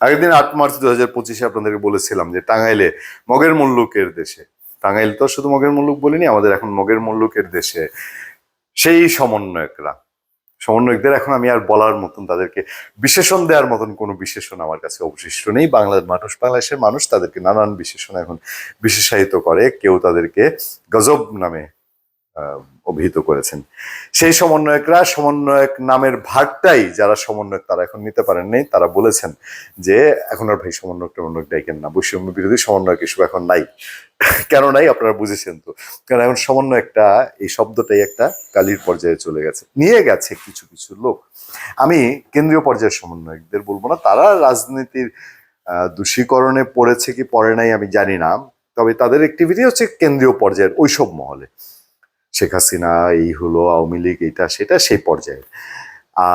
আগের দিন আট মার্চ দু হাজার পঁচিশে আপনাদেরকে বলেছিলাম যে টাঙ্গাইলে মগের মুল্লুকের দেশে, টাঙ্গাইল তো শুধু মগের মুল্লুক বলিনি, আমাদের এখন মগের মুল্লুকের দেশে সেই সমন্বয়করা, সমন্বয়কদের এখন আমি আর বলার মতন, তাদেরকে বিশেষণ দেওয়ার মতন কোনো বিশেষণ আমার কাছে অবশিষ্ট নেই। বাংলার মানুষ বাংলাদেশের মানুষ তাদেরকে নানান বিশেষণ এখন বিশেষায়িত করে, কেউ তাদেরকে গজব নামে অভিহিত করেছেন। সেই সমন্বয়করা, সমন্বয়ক নামের ভাগটাই যারা সমন্বয়ক তারা এখন নিতে পারেন নাই। তারা বলেছেন যে, এখন আর ভাই সমন্বয়ক টমন্বয়ক ডাইকেন না? বৈষম্য বিরোধী সমন্বয়ক এসব এখন নাই। কেন নাই? আপনারা বুঝেছেন তো। কারণ এখন সমন্বয়কটা এই শব্দটাই একটা কালির পর্যায়ে চলে গেছে। নিয়ে গেছে কিছু কিছু লোক। আমি কেন্দ্রীয় পর্যায়ের সমন্বয়কদের বলব না। তারা রাজনীতির দূষীকরণে পড়েছে কি পড়ে নাই আমি জানি না। তবে তাদের অ্যাক্টিভিটি হচ্ছে কেন্দ্রীয় পর্যায়ের ওইসব মহলে শেখ হাসিনা, এই হলো আওয়ামী লীগ এটা সেটা সেই পর্যায়ে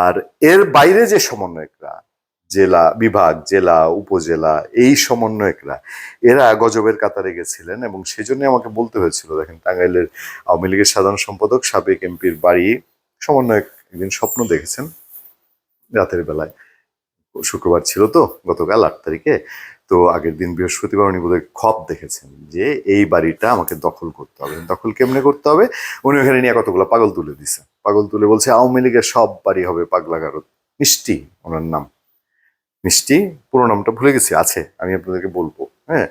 আর এর বাইরে যে সমন্বয়করা, জেলা বিভাগ, জেলা, উপজেলা, এই সমন্বয়করা, এরা গজবের কাতারে গেছিলেন এবং সেই জন্য আমাকে বলতে হয়েছিল, দেখেন টাঙ্গাইলের আওয়ামী লীগের সাধারণ সম্পাদক, সাবেক এমপির বাড়ি, সমন্বয়ক একদিন স্বপ্ন দেখেছেন, রাতের বেলায়। শুক্রবার ছিল তো, গতকাল আট তারিখে। তো আগের দিন বৃহস্পতিবার উনি বোধহয় খপ দেখেছেন যে এই বাড়িটা আমাকে দখল করতে হবে। দখল কেমনে করতে হবে? উনি ওখানে নিয়ে কতগুলো পাগল তুলে দিছে। পাগল তুলে বলছে, আওয়ামী লীগের সব বাড়ি হবে পাগলা গারদ মিষ্টি, ওনার নাম। মিষ্টি, পুরো নামটা ভুলে গেছি, আছে, আমি আপনাদেরকে বলব হ্যাঁ?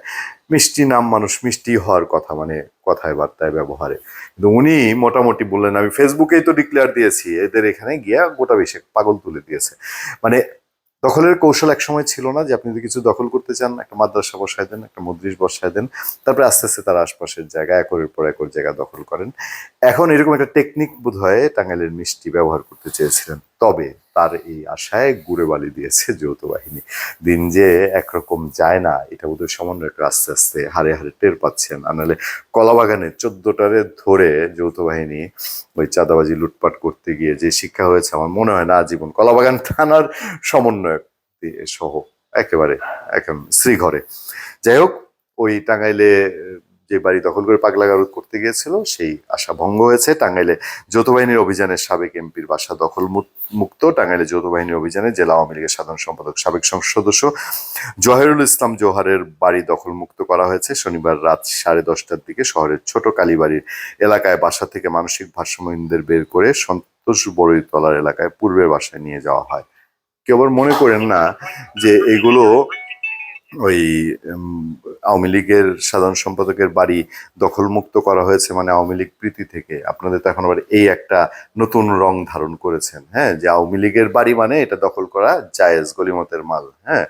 মিষ্টি নাম মানুষ মিষ্টি হওয়ার কথা মানে কথায়, বার্তায়, ব্যবহারে। কিন্তু উনি মোটামুটি বললেন, আমি ফেসবুকেই তো ডিক্লেয়ার দিয়েছি, এদের এখানে গিয়া গোটা বেশি পাগল তুলে দিয়েছে। মানে দখলের কৌশল এক সময় ছিল না যে আপনি যদি কিছু দখল করতে চান, একটা মাদ্রাসা বসায় দেন, একটা মদ্রিস বসায় দেন, তারপরে আস্তে আস্তে তার আশপাশের জায়গা একরের পর একর জায়গা দখল করেন। এখন এরকম একটা টেকনিক বোধ হয় টাঙ্গাইলের মিষ্টি ব্যবহার করতে চেয়েছিলেন। তবে তার এই আশায় গুড়ে বালি দিয়েছে যৌথ বাহিনী। দিন যে একরকম যায় না, এটা বোধহয় সমন্বয়করা আস্তে আস্তে হারে হারে টের পাচ্ছেন। আর নাহলে কলাবাগানে চোদ্দটারে ধরে যৌথ বাহিনী ওই চাঁদাবাজি লুটপাট করতে গিয়ে যে শিক্ষা হয়েছে, আমার মনে হয় না আজীবন কলাবাগান থানার সমন্বয়ক দিয়ে সহ একেবারে, একদম শ্রীঘরে। যাই হোক, ওই টাঙ্গাইলে যে বাড়ি দখল করে পাগলা গারদ করতে গিয়েছিল, সেই আশা ভঙ্গ হয়েছে। টাঙ্গাইলে যৌথ বাহিনীর অভিযানে সাবেক এমপির বাসা দখল মুক্ত। টাঙ্গাইলে যৌথ বাহিনীর অভিযানে জেলা আওয়ামী লীগের সাধারণ সম্পাদক, সাবেক সংসদ সদস্য জহিরুল ইসলাম জোহারের বাড়ি দখল মুক্ত করা হয়েছে। শনিবার রাত সাড়ে দশটার দিকে শহরের ছোট কালীবাড়ির এলাকায় বাসা থেকে মানসিক ভারসাম্যহীনদের বের করে সন্তোষ বড়ইতলার এলাকায় পূর্বের বাসায় নিয়ে যাওয়া হয়। আবার মনে করেন না যে এগুলো ওই আওয়ামী লীগের সাধারণ সম্পাদকের বাড়ি দখলমুক্ত করা হয়েছে মানে আওয়ামী লীগ প্রীতি থেকে। আপনাদের তো এখন আবার এই একটা নতুন রং ধারণ করেছেন হ্যাঁ? যে আওয়ামী লীগের বাড়ি মানে এটা দখল করা জায়েজ গলিমতের মাল হ্যাঁ?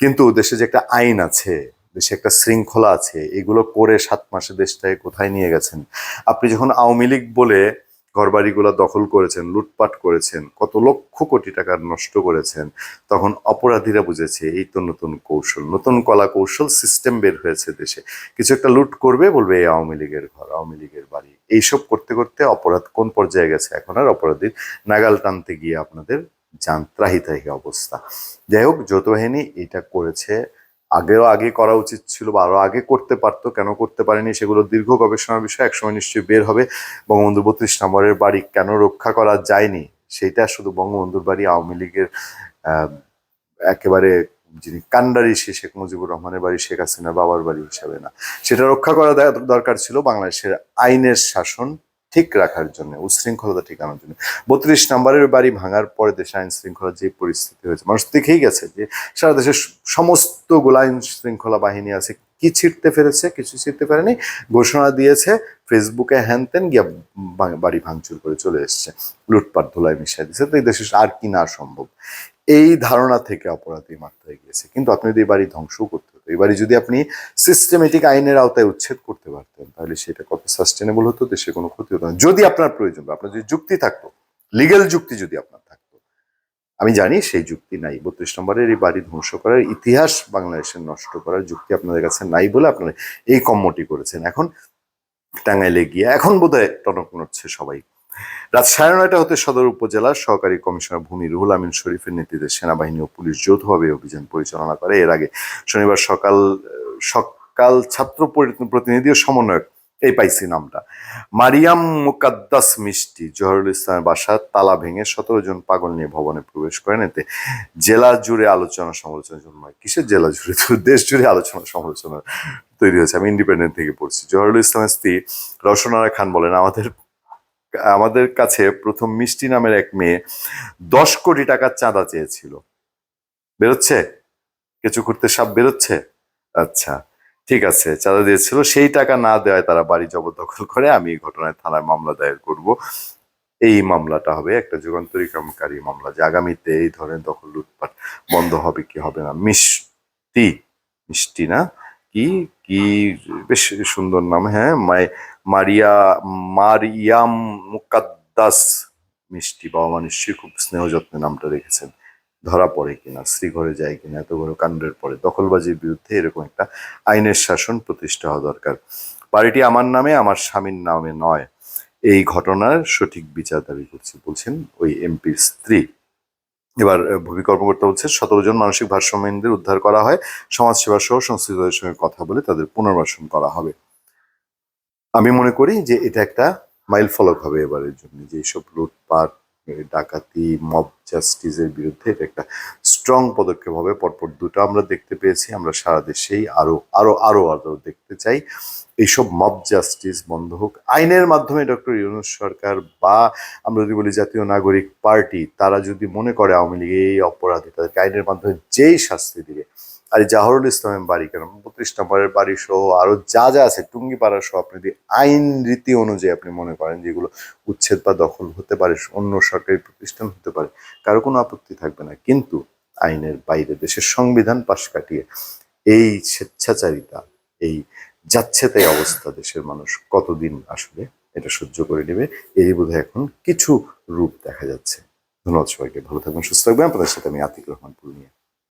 কিন্তু দেশে যে একটা আইন আছে, দেশে একটা শৃঙ্খলা আছে, এগুলো করে সাত মাসে দেশটাকে কোথায় নিয়ে গেছেন? আপনি যখন আওয়ামী লীগ বলে ঘরবাড়িগুলো দখল করেছেন, লুটপাট করেছেন, কত লক্ষ কোটি টাকার নষ্ট করেছেন, তখন অপরাধীরা বুঝেছে, এই তো নতুন কৌশল, নতুন কলা কৌশল সিস্টেম বের হয়েছে দেশে। কিছু একটা লুট করবে, বলবে, এই আওয়ামী লীগের ঘর, আওয়ামী লীগের বাড়ি। এইসব করতে করতে অপরাধ কোন পর্যায়ে গেছে? এখন আর অপরাধীর নাগাল টানতে গিয়ে আপনাদের যান ত্রাহি অবস্থা। যাই হোক, যৌথ বাহিনী এটা করেছে আগেও আগে করা উচিত ছিল বা আরও আগে করতে পারতো, কেন করতে পারেনি সেগুলো দীর্ঘ গবেষণার বিষয়, একসময় নিশ্চয়ই বের হবে। বঙ্গবন্ধু বত্রিশ নম্বরের বাড়ি কেন রক্ষা করা যায়নি? সেটা শুধু বঙ্গবন্ধুর বাড়ি, আওয়ামী লীগের একেবারে যিনি কান্ডারি, সে শেখ মুজিবুর রহমানের বাড়ি, শেখ হাসিনার বাবার বাড়ি হিসাবে না। সেটা রক্ষা করা দরকার ছিল বাংলাদেশের আইনের শাসন। ঠিক রাখার জন্য, উশৃঙ্খলতা ঠিক আনার জন্য। বত্রিশ নম্বরের বাড়ি ভাঙার পরে দেশে আইন শৃঙ্খলা যে পরিস্থিতি হয়েছে, মানুষ দেখেই গেছে যে সারা দেশের সমস্ত গোলা আইন শৃঙ্খলা বাহিনী আছে, কি ছিটতে পেরেছে কিছু ছিটতে পারেনি। ঘোষণা দিয়েছে, ফেসবুকে হ্যান ত্যান গিয়া বাড়ি ভাঙচুর করে চলে এসছে। লুটপাট ধুলায় মিশিয়ে দিচ্ছে তো এই দেশে আর কি না সম্ভব? এই ধারণা থেকে অপরাধী মাত্রায় গিয়েছে কিন্তু আপনি যদি বাড়ি ধ্বংসও করতে হতো এই বাড়ি যদি আপনি সিস্টেমেটিক আইনের আওতায় উচ্ছেদ করতে পারতেন, তাহলে সেটা কত সাস্টেনেবল হতো দেশে কোনো ক্ষতি হতো না যদি আপনার প্রয়োজন আপনার যদি যুক্তি থাকতো লিগেল যুক্তি যদি আপনার থাকতো, আমি জানি সেই যুক্তি নাই। বত্রিশ নম্বরের এই বাড়ি ধ্বংস করার ইতিহাস বাংলাদেশের নষ্ট করার যুক্তি আপনাদের কাছে নাই বলে আপনারা এই কম্মটি করেছেন। এখন টাঙ্গাইলে গিয়ে, এখন বোধহয় টনক নড়ছে সবাই রাত সাড়ে নয়টা হতে সদর উপজেলার সহকারী কমিশনার ভূমি রুহুল আমিন শরীফের নেতৃত্বে সেনাবাহিনী ও পুলিশ যৌথভাবে অভিযান পরিচালনা করে। এর আগে শনিবার সকাল সকাল ছাত্র প্রতিনিধি ও সমন্বয়ক এই পাইছি নামটা। মারিয়াম মুকাদ্দাস মিষ্টি, জহরুল ইসলামের বাসা, তালা ভেঙে সতেরো জন পাগল নিয়ে ভবনে প্রবেশ করেন। এতে জেলা জুড়ে আলোচনা, সমালোচনা জন্মায়। কিসের জেলা জুড়ে? দেশ জুড়ে আলোচনা, সমালোচনা তৈরি হয়েছে। আমি ইন্ডিপেন্ডেন্ট থেকে পড়ছি। জহরুল ইসলামের স্ত্রী রসনারা খান বলেন, আমাদের আমাদের কাছে প্রথম মিষ্টি নামের এক মেয়ে দশ কোটি টাকার চাঁদা চেয়েছিল। বেরোচ্ছে? কিছু করতে সাপ বেরোচ্ছে? আচ্ছা ঠিক আছে, চাঁদা দিয়েছিল। সেই টাকা না দেওয়ায় তারা বাড়ি জবরদখল করে। আমি এই ঘটনায় থানায় মামলা দায়ের করব। এই মামলাটা হবে একটা যুগান্তরিকামকারী মামলা যে আগামীতে এই ধরনের দখল লুটপাট বন্ধ হবে কি হবে না। মিষ্টি মিষ্টি না? কি কি বেশ সুন্দর নাম হ্যাঁ? মাই, মারিয়া, মারিয়াম মুকাদ্দাস মিষ্টি বাবা মা নিশ্চয়ই খুব স্নেহ যত্নে নামটা রেখেছেন। ধরা পড়ে কিনা শ্রীঘরে ঘরে যায় কিনা, এত বড় কাণ্ডের পরে। দখলবাজির বিরুদ্ধে এরকম একটা আইনের শাসন প্রতিষ্ঠা হওয়া দরকার। বাড়িটি আমার নামে, আমার স্বামীর নামে নয়। এই ঘটনার সঠিক বিচার দাবি করছি, বলছেন ওই এমপির স্ত্রী। এবার ভূমিকর্ম ভূমি কর্মকর্তা বলছে সতেরো জন মানসিক ভারসাম্যহীনদের উদ্ধার করা হয়। সমাজসেবা সহ সংশ্লিষ্টদের সঙ্গে কথা বলে তাদের পুনর্বাসন করা হবে। আমি মনে করি যে এটা একটা মাইল ফলক হবে এবারের জন্য, যে এইসব লুটপাট ডাকাতি মব জাস্টিসের বিরুদ্ধে এটা একটা স্ট্রং পদক্ষেপ হবে। পরপর দুটো আমরা দেখতে পেয়েছি, আমরা সারা দেশেই আরও আরও আরও আরও দেখতে চাই। এইসব মব জাস্টিস বন্ধ হোক। আইনের মাধ্যমে ডক্টর ইউনুস সরকার বা আমরা যদি বলি জাতীয় নাগরিক পার্টি, তারা যদি মনে করে আওয়ামী লীগ এই অপরাধী, তাদেরকে আইনের মাধ্যমে যেই শাস্তি দিবে আর জাহরুল ইসলামের বাড়ি কেন? বত্রিশ নম্বরের বাড়ি সহ আরও যা যা আছে, টুঙ্গিপাড়া সহ আপনি যদি আইন রীতি অনুযায়ী আপনি মনে করেন যেগুলো উচ্ছেদ বা দখল হতে পারে, অন্য সরকারি প্রতিষ্ঠান হতে পারে, কারও কোনো আপত্তি থাকবে না। কিন্তু আইনের বাইরে দেশের সংবিধান পাশ কাটিয়ে এই স্বেচ্ছাচারিতা, এই যাচ্ছে তাই অবস্থা দেশের মানুষ কতদিন আসলে এটা সহ্য করে নেবে এরই বোধহয় এখন কিছু রূপ দেখা যাচ্ছে। ধন্যবাদ সবাইকে, ভালো থাকবেন, সুস্থ থাকবেন। আপনাদের সাথে আমি আতিক রহমান পূর্ণিয়া